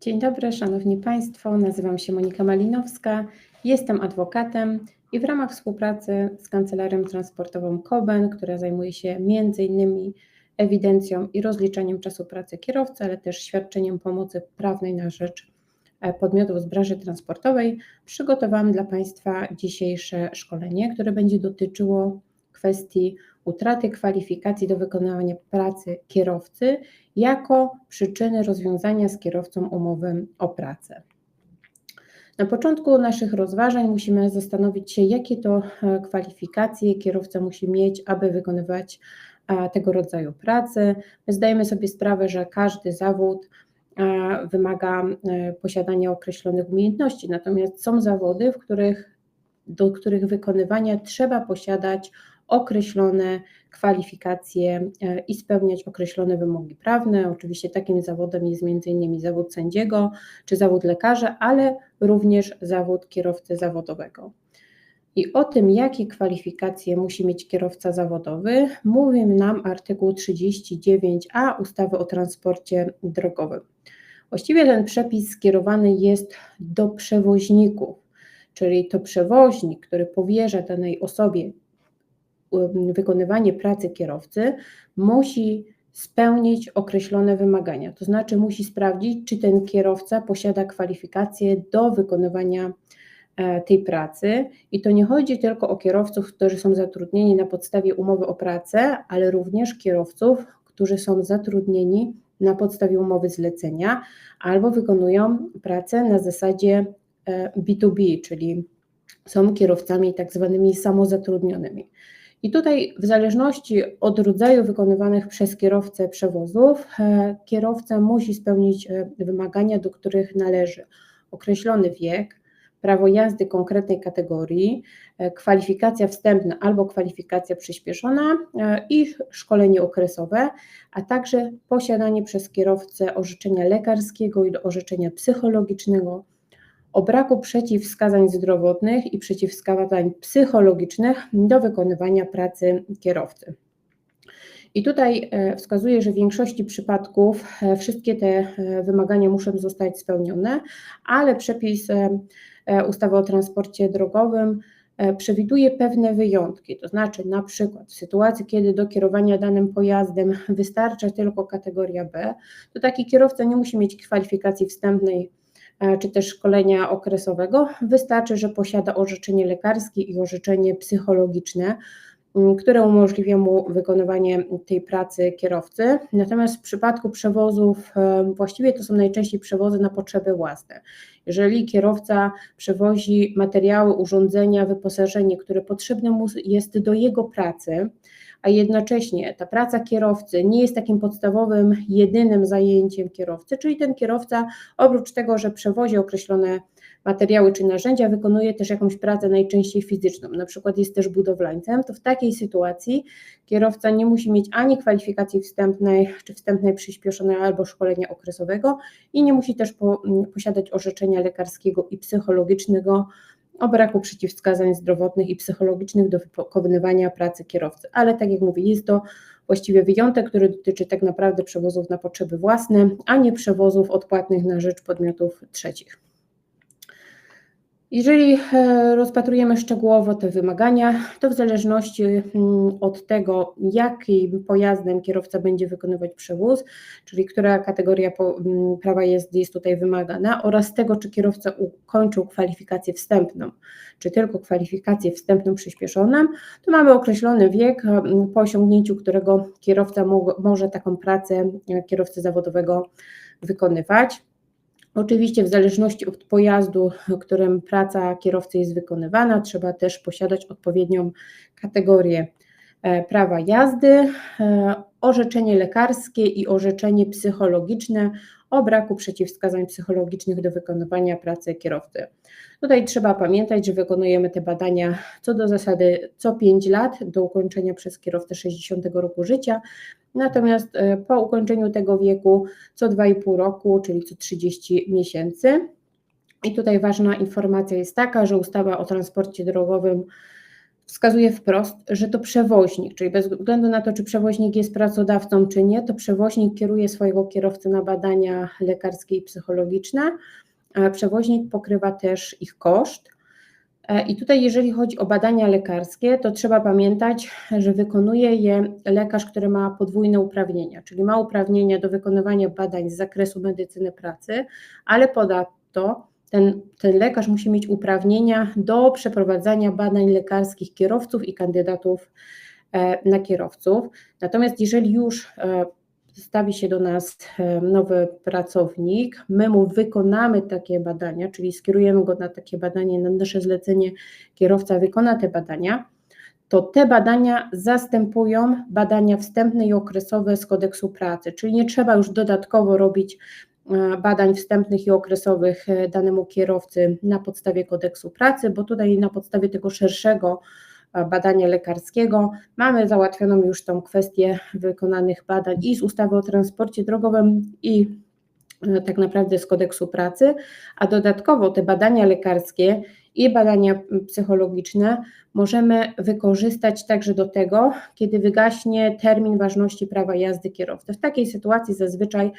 Dzień dobry, Szanowni Państwo. Nazywam się Monika Malinowska, jestem adwokatem i w ramach współpracy z Kancelarią Transportową KOBEN, która zajmuje się m.in. ewidencją i rozliczaniem czasu pracy kierowcy, ale też świadczeniem pomocy prawnej na rzecz e, podmiotów z branży transportowej, przygotowałam dla Państwa dzisiejsze szkolenie, które będzie dotyczyło kwestii utraty kwalifikacji do wykonywania pracy kierowcy jako przyczyny rozwiązania z kierowcą umowy o pracę. Na początku naszych rozważań musimy zastanowić się, jakie to e, kwalifikacje kierowca musi mieć, aby wykonywać e, tego rodzaju pracy. My zdajemy sobie sprawę, że każdy zawód e, wymaga posiadania określonych umiejętności, natomiast są zawody, w których, do których wykonywania trzeba posiadać określone kwalifikacje e, i spełniać określone wymogi prawne. Oczywiście takim zawodem jest m.in. zawód sędziego czy zawód lekarza, ale również zawód kierowcy zawodowego. I o tym, jakie kwalifikacje musi mieć kierowca zawodowy, mówi nam artykuł 39a ustawy o transporcie drogowym. Właściwie ten przepis skierowany jest do przewoźników, czyli to przewoźnik, który powierza danej osobie wykonywanie pracy kierowcy musi spełnić określone wymagania, to znaczy musi sprawdzić, czy ten kierowca posiada kwalifikacje do wykonywania e, tej pracy. I to nie chodzi tylko o kierowców, którzy są zatrudnieni na podstawie umowy o pracę, ale również kierowców, którzy są zatrudnieni na podstawie umowy zlecenia albo wykonują pracę na zasadzie B2B, e, czyli są kierowcami tak zwanymi samozatrudnionymi. I tutaj, w zależności od rodzaju wykonywanych przez kierowcę przewozów, e, kierowca musi spełnić e, wymagania, do których należy określony wiek, prawo jazdy konkretnej kategorii, e, kwalifikacja wstępna albo kwalifikacja przyspieszona i szkolenie okresowe, a także posiadanie przez kierowcę orzeczenia lekarskiego i orzeczenia psychologicznego o braku przeciwwskazań zdrowotnych i przeciwwskazań psychologicznych do wykonywania pracy kierowcy. I tutaj e, wskazuję, że w większości przypadków e, wszystkie te e, wymagania muszą zostać spełnione, ale przepis ustawy o transporcie drogowym przewiduje pewne wyjątki, to znaczy na przykład w sytuacji, kiedy do kierowania danym pojazdem wystarcza tylko kategoria B, to taki kierowca nie musi mieć kwalifikacji wstępnej czy też szkolenia okresowego, wystarczy, że posiada orzeczenie lekarskie i orzeczenie psychologiczne, które umożliwia mu wykonywanie tej pracy kierowcy. Natomiast w przypadku przewozów, e, właściwie to są najczęściej przewozy na potrzeby własne. Jeżeli kierowca przewozi materiały, urządzenia, wyposażenie, które potrzebne mu jest do jego pracy, a jednocześnie ta praca kierowcy nie jest takim podstawowym, jedynym zajęciem kierowcy, czyli ten kierowca oprócz tego, że przewozi określone materiały czy narzędzia, wykonuje też jakąś pracę najczęściej fizyczną, na przykład jest też budowlańcem, to w takiej sytuacji kierowca nie musi mieć ani kwalifikacji wstępnej, czy wstępnej przyspieszonej albo szkolenia okresowego i nie musi też po, posiadać orzeczenia lekarskiego i psychologicznego o braku przeciwwskazań zdrowotnych i psychologicznych do wykonywania pracy kierowcy. Ale tak jak mówię, jest to właściwie wyjątek, który dotyczy tak naprawdę przewozów na potrzeby własne, a nie przewozów odpłatnych na rzecz podmiotów trzecich. Jeżeli e, rozpatrujemy szczegółowo te wymagania, to w zależności mm, od tego, jakim pojazdem kierowca będzie wykonywać przewóz, czyli która kategoria mm, prawa jest, tutaj wymagana, oraz tego, czy kierowca ukończył kwalifikację wstępną, czy tylko kwalifikację wstępną przyspieszoną, to mamy określony wiek, mm, po osiągnięciu którego kierowca może taką pracę e, kierowcy zawodowego wykonywać. Oczywiście w zależności od pojazdu, którym praca kierowcy jest wykonywana, trzeba też posiadać odpowiednią kategorię e, prawa jazdy, e, orzeczenie lekarskie i orzeczenie psychologiczne o braku przeciwwskazań psychologicznych do wykonywania pracy kierowcy. Tutaj trzeba pamiętać, że wykonujemy te badania co do zasady co 5 lat do ukończenia przez kierowcę 60 roku życia, natomiast e, po ukończeniu tego wieku co 2,5 roku, czyli co 30 miesięcy. I tutaj ważna informacja jest taka, że ustawa o transporcie drogowym wskazuje wprost, że to przewoźnik, czyli bez względu na to, czy przewoźnik jest pracodawcą, czy nie, to przewoźnik kieruje swojego kierowcę na badania lekarskie i psychologiczne. Przewoźnik pokrywa też ich koszt. E, I tutaj, jeżeli chodzi o badania lekarskie, to trzeba pamiętać, że wykonuje je lekarz, który ma podwójne uprawnienia, czyli ma uprawnienia do wykonywania badań z zakresu medycyny pracy, ale ponadto ten, ten lekarz musi mieć uprawnienia do przeprowadzania badań lekarskich kierowców i kandydatów e, na kierowców. Natomiast jeżeli już e, stawi się do nas nowy pracownik, my mu wykonamy takie badania, czyli skierujemy go na takie badanie, na nasze zlecenie, kierowca wykona te badania, to te badania zastępują badania wstępne i okresowe z kodeksu pracy, czyli nie trzeba już dodatkowo robić e, badań wstępnych i okresowych e, danemu kierowcy na podstawie kodeksu pracy, bo tutaj na podstawie tego szerszego badania lekarskiego. Mamy załatwioną już tą kwestię wykonanych badań i z ustawy o transporcie drogowym i e, tak naprawdę z kodeksu pracy, a dodatkowo te badania lekarskie i badania psychologiczne możemy wykorzystać także do tego, kiedy wygaśnie termin ważności prawa jazdy kierowcy. W takiej sytuacji zazwyczaj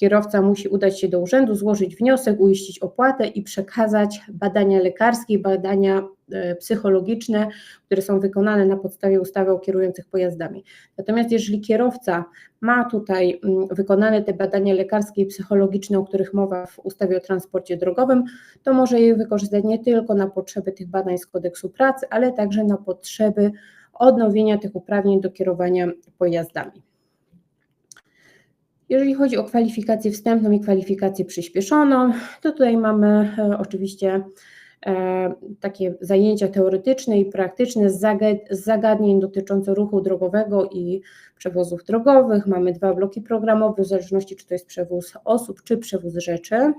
Kierowca musi udać się do urzędu, złożyć wniosek, uiścić opłatę i przekazać badania lekarskie, badania e, psychologiczne, które są wykonane na podstawie ustawy o kierujących pojazdami. Natomiast jeżeli kierowca ma tutaj mm, wykonane te badania lekarskie i psychologiczne, o których mowa w ustawie o transporcie drogowym, to może je wykorzystać nie tylko na potrzeby tych badań z kodeksu pracy, ale także na potrzeby odnowienia tych uprawnień do kierowania pojazdami. Jeżeli chodzi o kwalifikację wstępną i kwalifikację przyspieszoną, to tutaj mamy e, oczywiście e, takie zajęcia teoretyczne i praktyczne z zagadnień dotyczących ruchu drogowego i przewozów drogowych. Mamy dwa bloki programowe, w zależności czy to jest przewóz osób, czy przewóz rzeczy.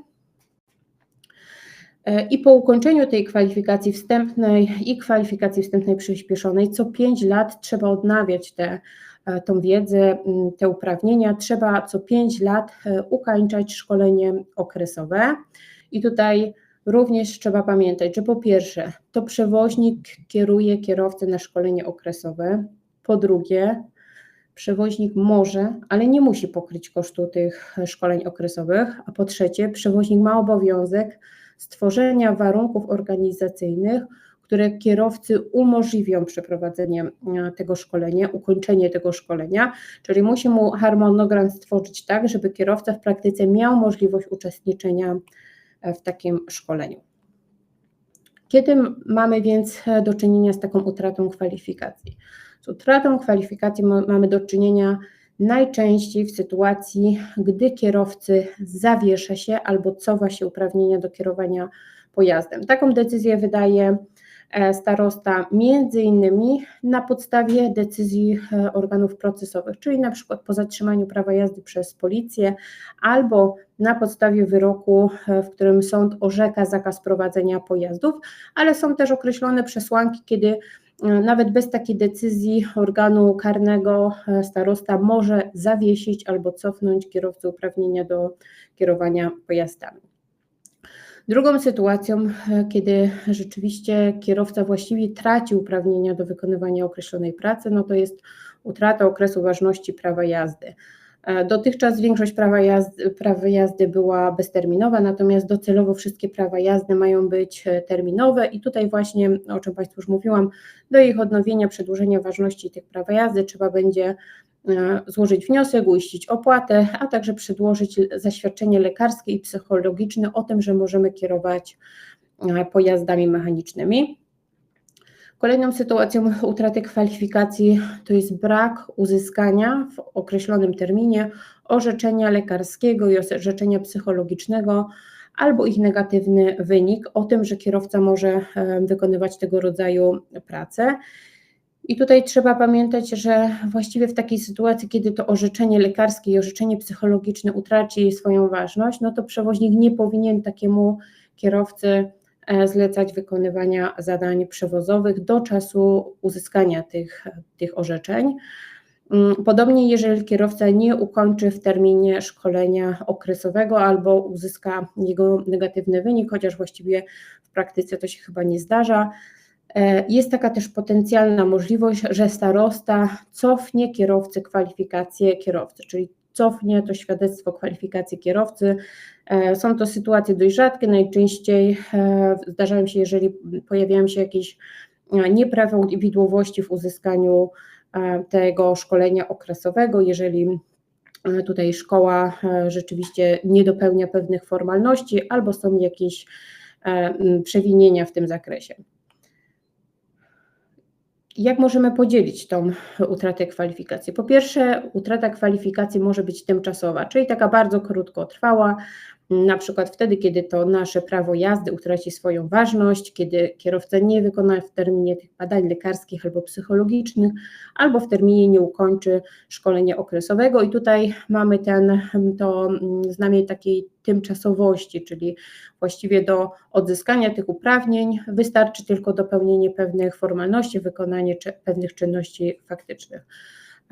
E, I po ukończeniu tej kwalifikacji wstępnej i kwalifikacji wstępnej przyspieszonej, co 5 lat trzeba odnawiać te E, tą wiedzę, te uprawnienia, trzeba co 5 lat e, ukończać szkolenie okresowe. I tutaj również trzeba pamiętać, że po pierwsze, to przewoźnik kieruje kierowcę na szkolenie okresowe. Po drugie, przewoźnik może, ale nie musi pokryć kosztu tych szkoleń okresowych. A po trzecie, przewoźnik ma obowiązek stworzenia warunków organizacyjnych, które kierowcy umożliwią przeprowadzenie e, tego szkolenia, ukończenie tego szkolenia, czyli musi mu harmonogram stworzyć tak, żeby kierowca w praktyce miał możliwość uczestniczenia e, w takim szkoleniu. Kiedy mamy więc e, do czynienia z taką utratą kwalifikacji? Z utratą kwalifikacji mamy do czynienia najczęściej w sytuacji, gdy kierowcy zawiesza się albo cofa się uprawnienia do kierowania pojazdem. Taką decyzję wydaje E, starosta między innymi na podstawie decyzji e, organów procesowych, czyli na przykład po zatrzymaniu prawa jazdy przez policję albo na podstawie wyroku, e, w którym sąd orzeka zakaz prowadzenia pojazdów, ale są też określone przesłanki, kiedy nawet bez takiej decyzji organu karnego starosta może zawiesić albo cofnąć kierowcę uprawnienia do kierowania pojazdami. Drugą sytuacją, e, kiedy rzeczywiście kierowca właściwie traci uprawnienia do wykonywania określonej pracy, no to jest utrata okresu ważności prawa jazdy. E, dotychczas większość prawa jazdy, prawa jazdy była bezterminowa, natomiast docelowo wszystkie prawa jazdy mają być e, terminowe i tutaj właśnie, o czym Państwu już mówiłam, do ich odnowienia, przedłużenia ważności tych prawa jazdy trzeba będzie E, złożyć wniosek, uiścić opłatę, a także przedłożyć zaświadczenie lekarskie i psychologiczne o tym, że możemy kierować pojazdami mechanicznymi. Kolejną sytuacją utraty kwalifikacji to jest brak uzyskania w określonym terminie orzeczenia lekarskiego i orzeczenia psychologicznego albo ich negatywny wynik o tym, że kierowca może wykonywać tego rodzaju pracę. I tutaj trzeba pamiętać, że właściwie w takiej sytuacji, kiedy to orzeczenie lekarskie i orzeczenie psychologiczne utraci swoją ważność, no to przewoźnik nie powinien takiemu kierowcy zlecać wykonywania zadań przewozowych do czasu uzyskania tych, tych orzeczeń. Mm, podobnie, jeżeli kierowca nie ukończy w terminie szkolenia okresowego albo uzyska jego negatywny wynik, chociaż właściwie w praktyce to się chyba nie zdarza, E, jest taka też potencjalna możliwość, że starosta cofnie kierowcy kwalifikację kierowcy, czyli cofnie to świadectwo kwalifikacji kierowcy. E, są to sytuacje dość rzadkie, najczęściej e, zdarzają się, jeżeli pojawiają się jakieś nieprawidłowości w uzyskaniu tego szkolenia okresowego, jeżeli tutaj szkoła rzeczywiście nie dopełnia pewnych formalności albo są jakieś przewinienia w tym zakresie. Jak możemy podzielić tą utratę kwalifikacji? Po pierwsze, utrata kwalifikacji może być tymczasowa, czyli taka bardzo krótkotrwała, na przykład wtedy, kiedy to nasze prawo jazdy utraci swoją ważność, kiedy kierowca nie wykona w terminie tych badań lekarskich albo psychologicznych, albo w terminie nie ukończy szkolenia okresowego. I tutaj mamy ten, to znamię takiej tymczasowości, czyli właściwie do odzyskania tych uprawnień wystarczy tylko dopełnienie pewnych formalności, wykonanie pewnych czynności faktycznych.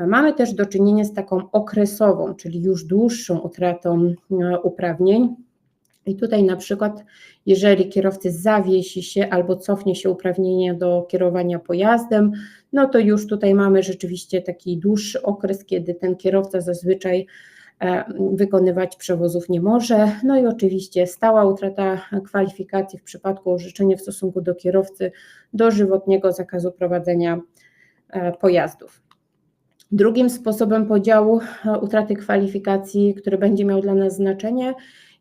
Mamy też do czynienia z taką okresową, czyli już dłuższą utratą e, uprawnień. I tutaj na przykład, jeżeli kierowcy zawiesi się albo cofnie się uprawnienie do kierowania pojazdem, no to już tutaj mamy rzeczywiście taki dłuższy okres, kiedy ten kierowca zazwyczaj e, wykonywać przewozów nie może. No i oczywiście stała utrata kwalifikacji w przypadku orzeczenia w stosunku do kierowcy dożywotniego zakazu prowadzenia e, pojazdów. Drugim sposobem podziału e, utraty kwalifikacji, który będzie miał dla nas znaczenie,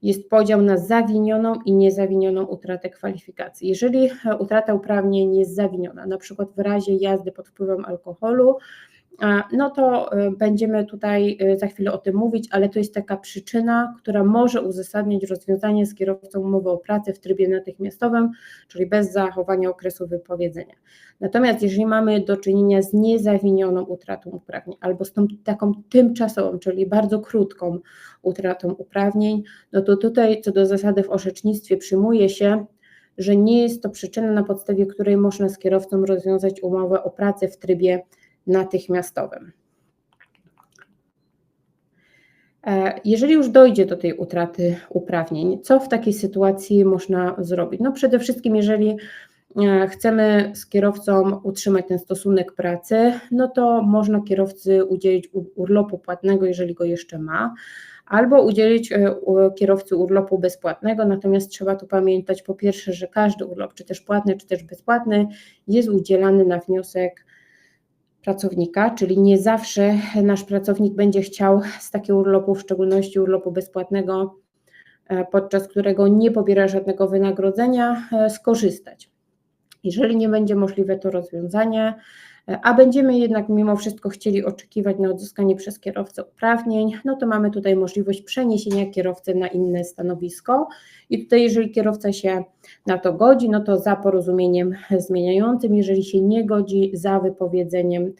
jest podział na zawinioną i niezawinioną utratę kwalifikacji. Jeżeli e, utrata uprawnień jest zawiniona, na przykład w razie jazdy pod wpływem alkoholu, no to y, będziemy tutaj y, za chwilę o tym mówić, ale to jest taka przyczyna, która może uzasadniać rozwiązanie z kierowcą umowy o pracę w trybie natychmiastowym, czyli bez zachowania okresu wypowiedzenia. Natomiast jeżeli mamy do czynienia z niezawinioną utratą uprawnień albo z tą taką tymczasową, czyli bardzo krótką utratą uprawnień, no to tutaj co do zasady w orzecznictwie przyjmuje się, że nie jest to przyczyna, na podstawie której można z kierowcą rozwiązać umowę o pracę w trybie natychmiastowym. E, jeżeli już dojdzie do tej utraty uprawnień, co w takiej sytuacji można zrobić? No przede wszystkim, jeżeli e, chcemy z kierowcą utrzymać ten stosunek pracy, no to można kierowcy udzielić urlopu płatnego, jeżeli go jeszcze ma, albo udzielić e, kierowcy urlopu bezpłatnego. Natomiast trzeba tu pamiętać po pierwsze, że każdy urlop, czy też płatny, czy też bezpłatny, jest udzielany na wniosek pracownika, czyli nie zawsze nasz pracownik będzie chciał z takiego urlopu, w szczególności urlopu bezpłatnego, e, podczas którego nie pobiera żadnego wynagrodzenia, e, skorzystać. Jeżeli nie będzie możliwe to rozwiązanie, a będziemy jednak mimo wszystko chcieli oczekiwać na odzyskanie przez kierowcę uprawnień, no to mamy tutaj możliwość przeniesienia kierowcy na inne stanowisko. I tutaj, jeżeli kierowca się na to godzi, no to za porozumieniem zmieniającym, jeżeli się nie godzi, za wypowiedzeniem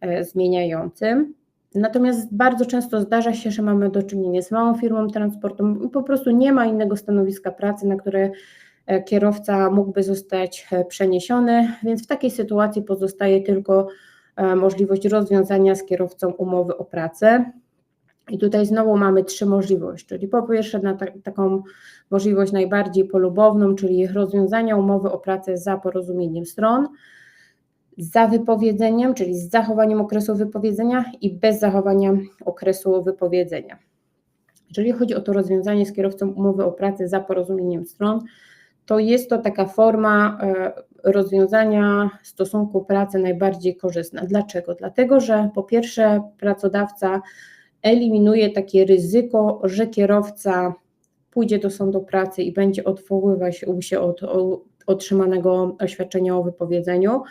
e, zmieniającym. Natomiast bardzo często zdarza się, że mamy do czynienia z małą firmą transportu i po prostu nie ma innego stanowiska pracy, na które kierowca mógłby zostać e, przeniesiony, więc w takiej sytuacji pozostaje tylko możliwość rozwiązania z kierowcą umowy o pracę. I tutaj znowu mamy trzy możliwości, czyli po pierwsze na ta, taką możliwość najbardziej polubowną, czyli rozwiązania umowy o pracę za porozumieniem stron, za wypowiedzeniem, czyli z zachowaniem okresu wypowiedzenia i bez zachowania okresu wypowiedzenia. Jeżeli chodzi o to rozwiązanie z kierowcą umowy o pracę za porozumieniem stron, to jest to taka forma e, rozwiązania stosunku pracy najbardziej korzystna. Dlaczego? Dlatego, że po pierwsze pracodawca eliminuje takie ryzyko, że kierowca pójdzie do sądu pracy i będzie odwoływać się od otrzymanego oświadczenia o wypowiedzeniu,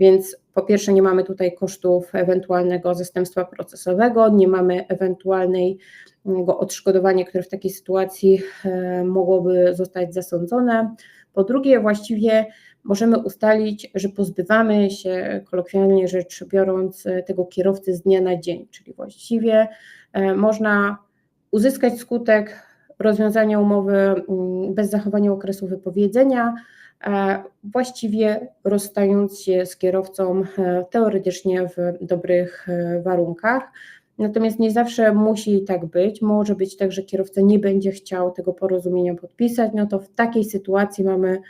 więc po pierwsze nie mamy tutaj kosztów ewentualnego zastępstwa procesowego, nie mamy ewentualnego odszkodowania, które w takiej sytuacji e, mogłoby zostać zasądzone. Po drugie, właściwie możemy ustalić, że pozbywamy się, kolokwialnie rzecz biorąc, tego kierowcy z dnia na dzień, czyli właściwie e, można uzyskać skutek rozwiązania umowy mm, bez zachowania okresu wypowiedzenia, właściwie rozstając się z kierowcą e, teoretycznie w dobrych e, warunkach. Natomiast nie zawsze musi tak być. Może być tak, że kierowca nie będzie chciał tego porozumienia podpisać. No to w takiej sytuacji mamy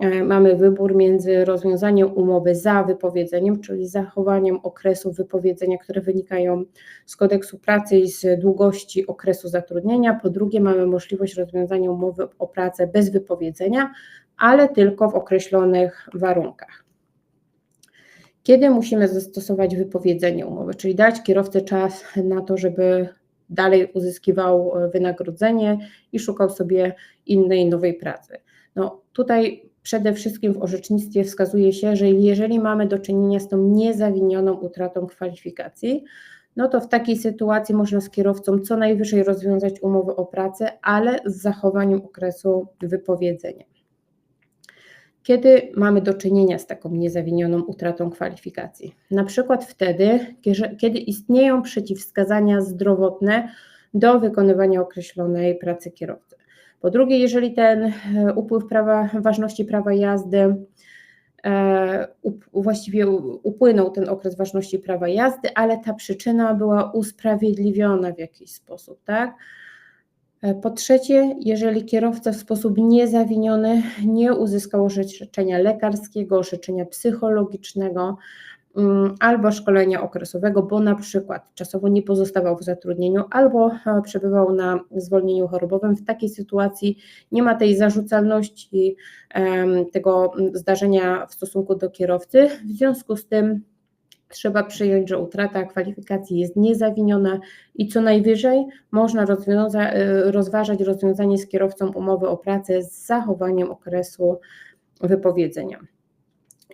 e, mamy wybór między rozwiązaniem umowy za wypowiedzeniem, czyli zachowaniem okresu wypowiedzenia, które wynikają z kodeksu pracy i z długości okresu zatrudnienia. Po drugie, mamy możliwość rozwiązania umowy o pracę bez wypowiedzenia, ale tylko w określonych warunkach. Kiedy musimy zastosować wypowiedzenie umowy, czyli dać kierowcy czas na to, żeby dalej uzyskiwał wynagrodzenie i szukał sobie innej, nowej pracy. No tutaj przede wszystkim w orzecznictwie wskazuje się, że jeżeli mamy do czynienia z tą niezawinioną utratą kwalifikacji, no to w takiej sytuacji można z kierowcą co najwyżej rozwiązać umowę o pracę, ale z zachowaniem okresu wypowiedzenia. Kiedy mamy do czynienia z taką niezawinioną utratą kwalifikacji? Na przykład wtedy, kiedy istnieją przeciwwskazania zdrowotne do wykonywania określonej pracy kierowcy. Po drugie, jeżeli ten e, upływ prawa, ważności prawa jazdy, e, właściwie upłynął ten okres ważności prawa jazdy, ale ta przyczyna była usprawiedliwiona w jakiś sposób, tak? E, po trzecie, jeżeli kierowca w sposób niezawiniony nie uzyskał orzeczenia lekarskiego, orzeczenia psychologicznego mm, albo szkolenia okresowego, bo na przykład czasowo nie pozostawał w zatrudnieniu albo e, przebywał na zwolnieniu chorobowym, w takiej sytuacji nie ma tej zarzucalności tego zdarzenia w stosunku do kierowcy. W związku z tym trzeba przyjąć, że utrata kwalifikacji jest niezawiniona i co najwyżej można rozwiąza y, rozważać rozwiązanie z kierowcą umowy o pracę z zachowaniem okresu wypowiedzenia.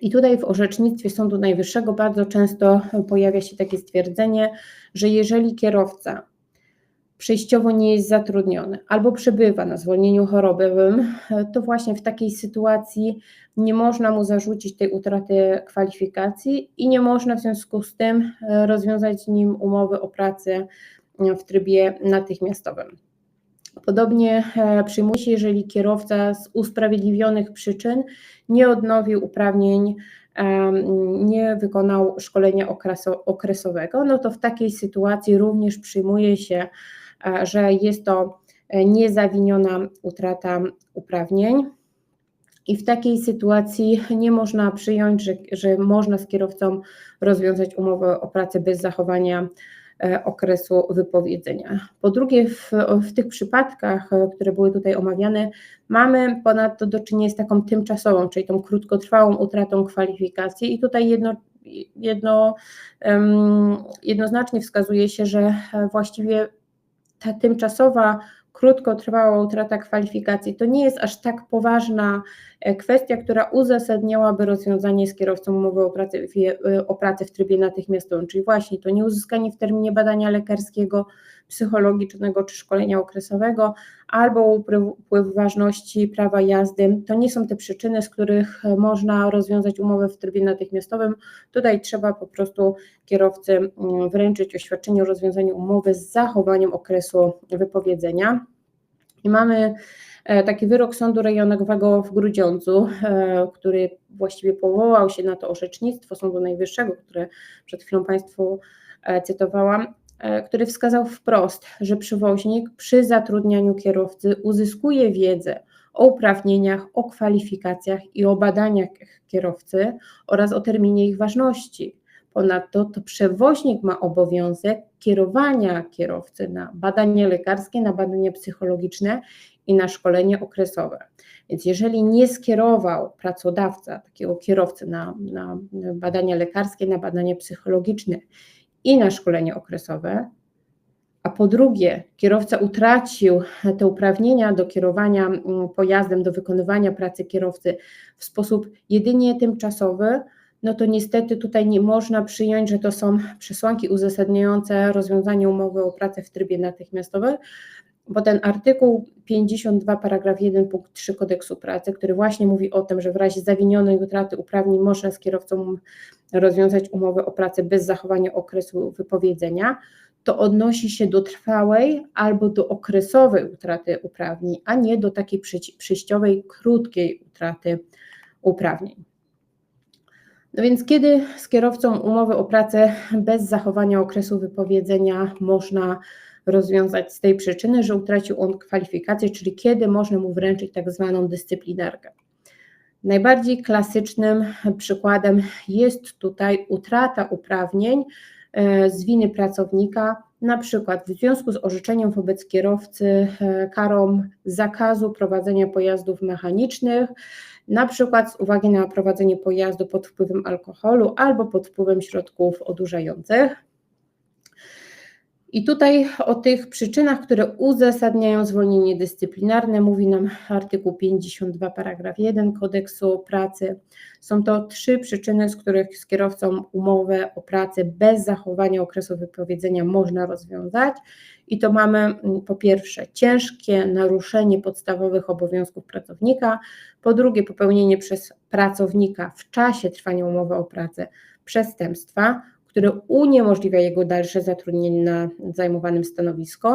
I tutaj w orzecznictwie Sądu Najwyższego bardzo często pojawia się takie stwierdzenie, że jeżeli kierowca przejściowo nie jest zatrudniony albo przebywa na zwolnieniu chorobowym, to właśnie w takiej sytuacji nie można mu zarzucić tej utraty kwalifikacji i nie można w związku z tym e, rozwiązać nim umowy o pracę w trybie natychmiastowym. Podobnie e, przyjmuje się, jeżeli kierowca z usprawiedliwionych przyczyn nie odnowił uprawnień, nie wykonał szkolenia okresowego, no to w takiej sytuacji również przyjmuje się że jest to e, niezawiniona utrata uprawnień. I w takiej sytuacji nie można przyjąć, że, że można z kierowcą rozwiązać umowę o pracę bez zachowania e, okresu wypowiedzenia. Po drugie, w, w, tych przypadkach, e, które były tutaj omawiane, mamy ponadto do czynienia z taką tymczasową, czyli tą krótkotrwałą utratą kwalifikacji, i tutaj jedno, jedno, jednoznacznie wskazuje się, że właściwie ta tymczasowa, krótkotrwała utrata kwalifikacji to nie jest aż tak poważna e, kwestia, która uzasadniałaby rozwiązanie z kierowcą umowy o pracę, e, o w trybie natychmiastowym, czyli właśnie to nieuzyskanie w terminie badania lekarskiego, psychologicznego czy szkolenia okresowego, albo upływ ważności prawa jazdy. To nie są te przyczyny, z których można rozwiązać umowę w trybie natychmiastowym. Tutaj trzeba po prostu kierowcy mm, wręczyć oświadczenie o rozwiązaniu umowy z zachowaniem okresu wypowiedzenia. I mamy e, taki wyrok Sądu Rejonowego w Grudziądzu, e, który właściwie powołał się na to orzecznictwo Sądu Najwyższego, które przed chwilą Państwu e, cytowałam, który wskazał wprost, że przewoźnik przy zatrudnianiu kierowcy uzyskuje wiedzę o uprawnieniach, o kwalifikacjach i o badaniach kierowcy oraz o terminie ich ważności. Ponadto to przewoźnik ma obowiązek kierowania kierowcy na badanie lekarskie, na badanie psychologiczne i na szkolenie okresowe. Więc jeżeli nie skierował pracodawca takiego kierowcy na, na badania lekarskie, na badanie psychologiczne i na szkolenie okresowe, a po drugie, kierowca utracił te uprawnienia do kierowania mm, pojazdem, do wykonywania pracy kierowcy w sposób jedynie tymczasowy, no to niestety tutaj nie można przyjąć, że to są przesłanki uzasadniające rozwiązanie umowy o pracę w trybie natychmiastowym, bo ten artykuł 52 paragraf 1 punkt 3 kodeksu pracy, który właśnie mówi o tym, że w razie zawinionej utraty uprawnień można z kierowcą rozwiązać umowę o pracę bez zachowania okresu wypowiedzenia, to odnosi się do trwałej albo do okresowej utraty uprawnień, a nie do takiej przejściowej, krótkiej utraty uprawnień. No więc kiedy z kierowcą umowę o pracę bez zachowania okresu wypowiedzenia można rozwiązać z tej przyczyny, że utracił on kwalifikację, czyli kiedy można mu wręczyć tak zwaną dyscyplinarkę. Najbardziej klasycznym przykładem jest tutaj utrata uprawnień e, z winy pracownika, na przykład w związku z orzeczeniem wobec kierowcy e, karą zakazu prowadzenia pojazdów mechanicznych, na przykład z uwagi na prowadzenie pojazdu pod wpływem alkoholu albo pod wpływem środków odurzających. I tutaj o tych przyczynach, które uzasadniają zwolnienie dyscyplinarne, mówi nam artykuł 52, paragraf 1 kodeksu pracy. Są to trzy przyczyny, z których z kierowcą umowę o pracę bez zachowania okresu wypowiedzenia można rozwiązać. I to mamy mm, po pierwsze ciężkie naruszenie podstawowych obowiązków pracownika, po drugie popełnienie przez pracownika w czasie trwania umowy o pracę przestępstwa, które uniemożliwia jego dalsze zatrudnienie na zajmowanym stanowisku.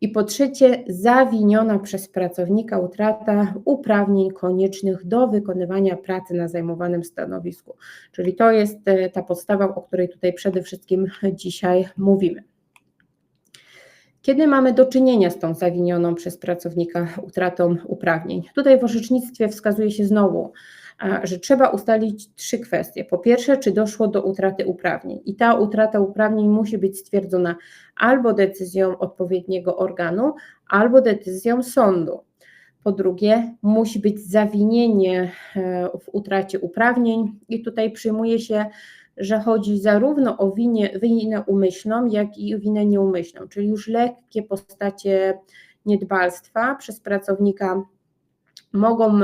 I po trzecie, zawiniona przez pracownika utrata uprawnień koniecznych do wykonywania pracy na zajmowanym stanowisku. Czyli to jest e, ta podstawa, o której tutaj przede wszystkim dzisiaj mówimy. Kiedy mamy do czynienia z tą zawinioną przez pracownika utratą uprawnień? Tutaj w orzecznictwie wskazuje się znowu, że trzeba ustalić trzy kwestie. Po pierwsze, czy doszło do utraty uprawnień i ta utrata uprawnień musi być stwierdzona albo decyzją odpowiedniego organu, albo decyzją sądu. Po drugie, musi być zawinienie e, w utracie uprawnień i tutaj przyjmuje się, że chodzi zarówno o winie, winę umyślną, jak i winę nieumyślną, czyli już lekkie postacie niedbalstwa przez pracownika mogą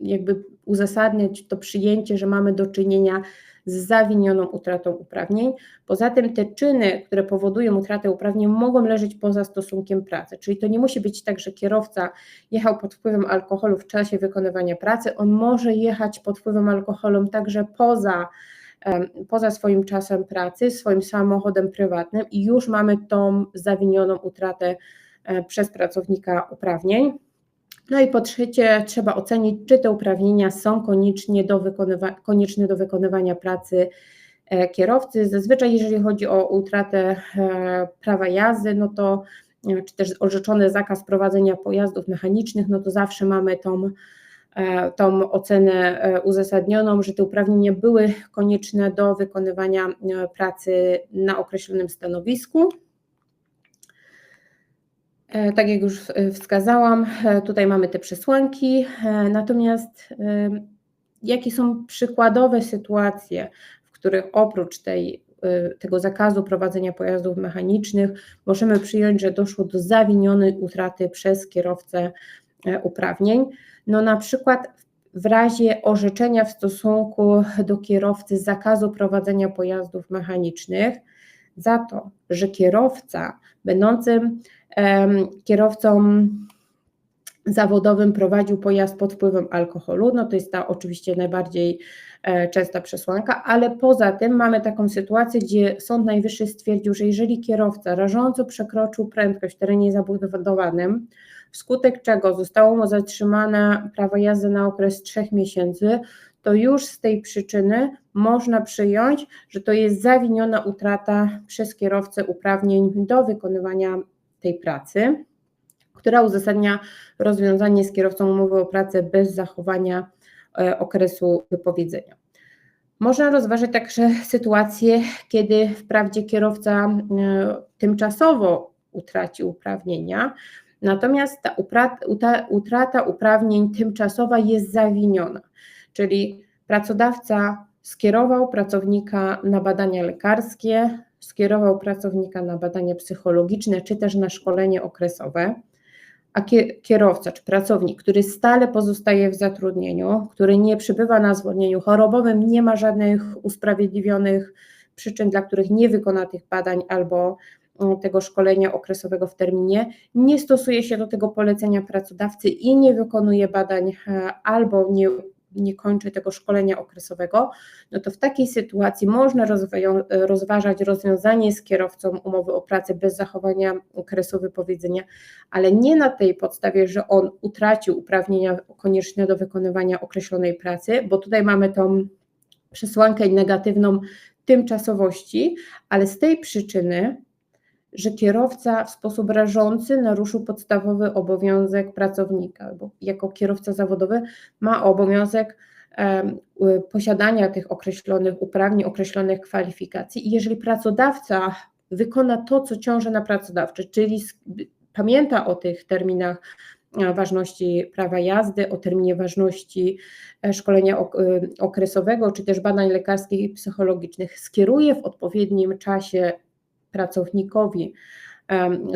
jakby uzasadniać to przyjęcie, że mamy do czynienia z zawinioną utratą uprawnień. Poza tym te czyny, które powodują utratę uprawnień, mogą leżeć poza stosunkiem pracy, czyli to nie musi być tak, że kierowca jechał pod wpływem alkoholu w czasie wykonywania pracy, on może jechać pod wpływem alkoholu także poza poza swoim czasem pracy, swoim samochodem prywatnym i już mamy tą zawinioną utratę e, przez pracownika uprawnień. No i po trzecie, trzeba ocenić, czy te uprawnienia są koniecznie do konieczne do wykonywania pracy e, kierowcy. Zazwyczaj, jeżeli chodzi o utratę e, prawa jazdy, no to e, czy też orzeczony zakaz prowadzenia pojazdów mechanicznych, no to zawsze mamy tą, tą ocenę uzasadnioną, że te uprawnienia były konieczne do wykonywania pracy na określonym stanowisku. E, tak jak już e, wskazałam, e, tutaj mamy te przesłanki, natomiast jakie są przykładowe sytuacje, w których oprócz tej, tego zakazu prowadzenia pojazdów mechanicznych możemy przyjąć, że doszło do zawinionej utraty przez kierowcę uprawnień? No na przykład w razie orzeczenia w stosunku do kierowcy zakazu prowadzenia pojazdów mechanicznych za to, że kierowca będącym kierowcą zawodowym prowadził pojazd pod wpływem alkoholu, no to jest ta oczywiście najbardziej e, częsta przesłanka, ale poza tym mamy taką sytuację, gdzie Sąd Najwyższy stwierdził, że jeżeli kierowca rażąco przekroczył prędkość w terenie zabudowanym, wskutek czego zostało mu zatrzymane prawo jazdy na okres trzech miesięcy, to już z tej przyczyny można przyjąć, że to jest zawiniona utrata przez kierowcę uprawnień do wykonywania tej pracy, która uzasadnia rozwiązanie z kierowcą umowy o pracę bez zachowania e, okresu wypowiedzenia. Można rozważyć także sytuację, kiedy wprawdzie kierowca e, tymczasowo utraci uprawnienia, natomiast ta utrata uprawnień tymczasowa jest zawiniona, czyli pracodawca skierował pracownika na badania lekarskie, skierował pracownika na badania psychologiczne czy też na szkolenie okresowe, a kierowca czy pracownik, który stale pozostaje w zatrudnieniu, który nie przybywa na zwolnieniu chorobowym, nie ma żadnych usprawiedliwionych przyczyn, dla których nie wykona tych badań albo mm, tego szkolenia okresowego w terminie, nie stosuje się do tego polecenia pracodawcy i nie wykonuje badań e, albo nie nie kończy tego szkolenia okresowego, no to w takiej sytuacji można rozważać rozwiązanie z kierowcą umowy o pracę bez zachowania okresu wypowiedzenia, ale nie na tej podstawie, że on utracił uprawnienia konieczne do wykonywania określonej pracy, bo tutaj mamy tą przesłankę negatywną tymczasowości, ale z tej przyczyny, że kierowca w sposób rażący naruszył podstawowy obowiązek pracownika, bo jako kierowca zawodowy ma obowiązek posiadania tych określonych uprawnień, określonych kwalifikacji. I jeżeli pracodawca wykona to, co ciąży na pracodawcy, czyli pamięta o tych terminach e, ważności prawa jazdy, o terminie ważności e, szkolenia e, okresowego, czy też badań lekarskich i psychologicznych, skieruje w odpowiednim czasie pracownikowi,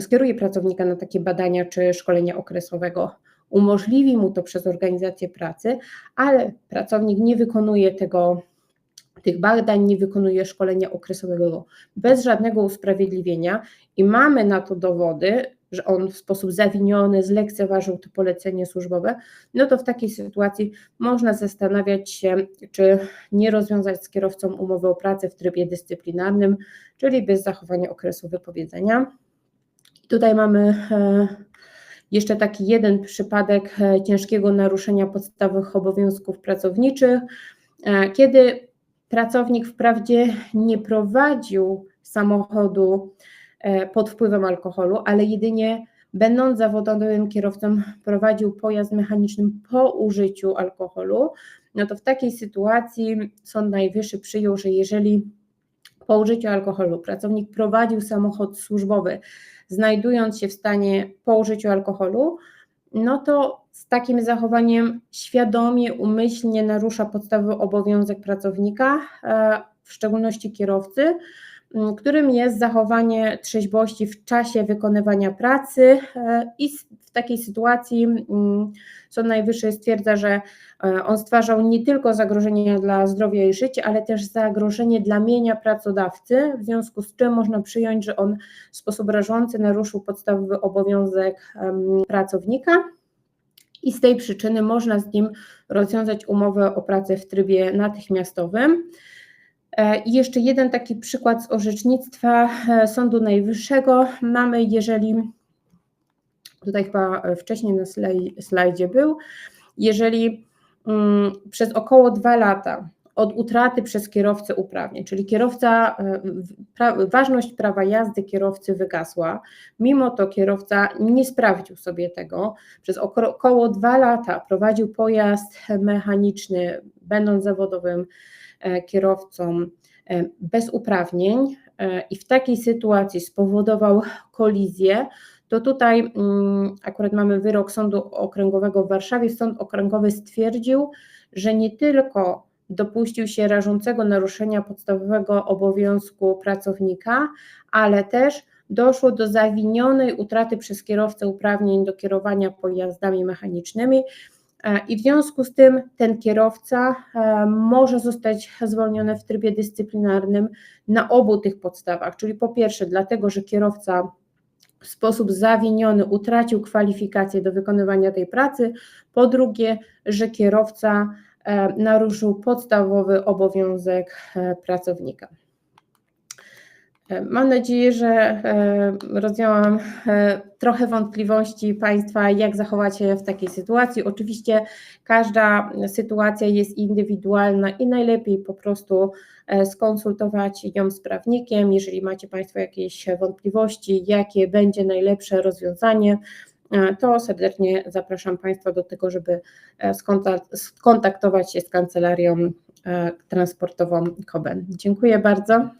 skieruje pracownika na takie badania czy szkolenia okresowego, umożliwi mu to przez organizację pracy, ale pracownik nie wykonuje tego, tych badań, nie wykonuje szkolenia okresowego bez żadnego usprawiedliwienia i mamy na to dowody, że on w sposób zawiniony zlekceważył to polecenie służbowe, no to w takiej sytuacji można zastanawiać się, czy nie rozwiązać z kierowcą umowy o pracę w trybie dyscyplinarnym, czyli bez zachowania okresu wypowiedzenia. Tutaj mamy e, jeszcze taki jeden przypadek e, ciężkiego naruszenia podstawowych obowiązków pracowniczych, e, kiedy pracownik wprawdzie nie prowadził samochodu pod wpływem alkoholu, ale jedynie będąc zawodowym kierowcą prowadził pojazd mechaniczny po użyciu alkoholu, no to w takiej sytuacji Sąd Najwyższy przyjął, że jeżeli po użyciu alkoholu pracownik prowadził samochód służbowy, znajdując się w stanie po użyciu alkoholu, no to z takim zachowaniem świadomie, umyślnie narusza podstawowy obowiązek pracownika, e, w szczególności kierowcy, którym jest zachowanie trzeźwości w czasie wykonywania pracy e, i w takiej sytuacji Sąd Najwyższy stwierdza, że e, on stwarzał nie tylko zagrożenie dla zdrowia i życia, ale też zagrożenie dla mienia pracodawcy, w związku z czym można przyjąć, że on w sposób rażący naruszył podstawowy obowiązek pracownika i z tej przyczyny można z nim rozwiązać umowę o pracę w trybie natychmiastowym. E, I jeszcze jeden taki przykład z orzecznictwa e, Sądu Najwyższego. Mamy, jeżeli tutaj chyba wcześniej na slajdzie był, jeżeli mm, przez około dwa lata od utraty przez kierowcę uprawnień, czyli kierowca, e, pra, ważność prawa jazdy kierowcy wygasła, mimo to kierowca nie sprawdził sobie tego, przez około dwa lata prowadził pojazd mechaniczny, będąc zawodowym E, kierowcą e, bez uprawnień e, i w takiej sytuacji spowodował kolizję, to tutaj mm, akurat mamy wyrok Sądu Okręgowego w Warszawie. Sąd Okręgowy stwierdził, że nie tylko dopuścił się rażącego naruszenia podstawowego obowiązku pracownika, ale też doszło do zawinionej utraty przez kierowcę uprawnień do kierowania pojazdami mechanicznymi, E, I w związku z tym ten kierowca e, może zostać zwolniony w trybie dyscyplinarnym na obu tych podstawach, czyli po pierwsze, dlatego, że kierowca w sposób zawiniony utracił kwalifikacje do wykonywania tej pracy, po drugie, że kierowca e, naruszył podstawowy obowiązek pracownika. Mam nadzieję, że e, rozwiałam e, trochę wątpliwości Państwa, jak zachować się w takiej sytuacji. Oczywiście każda sytuacja jest indywidualna i najlepiej po prostu e, skonsultować ją z prawnikiem. Jeżeli macie Państwo jakieś wątpliwości, jakie będzie najlepsze rozwiązanie, to serdecznie zapraszam Państwa do tego, żeby skontaktować się z kancelarią transportową KOBEN. Dziękuję bardzo.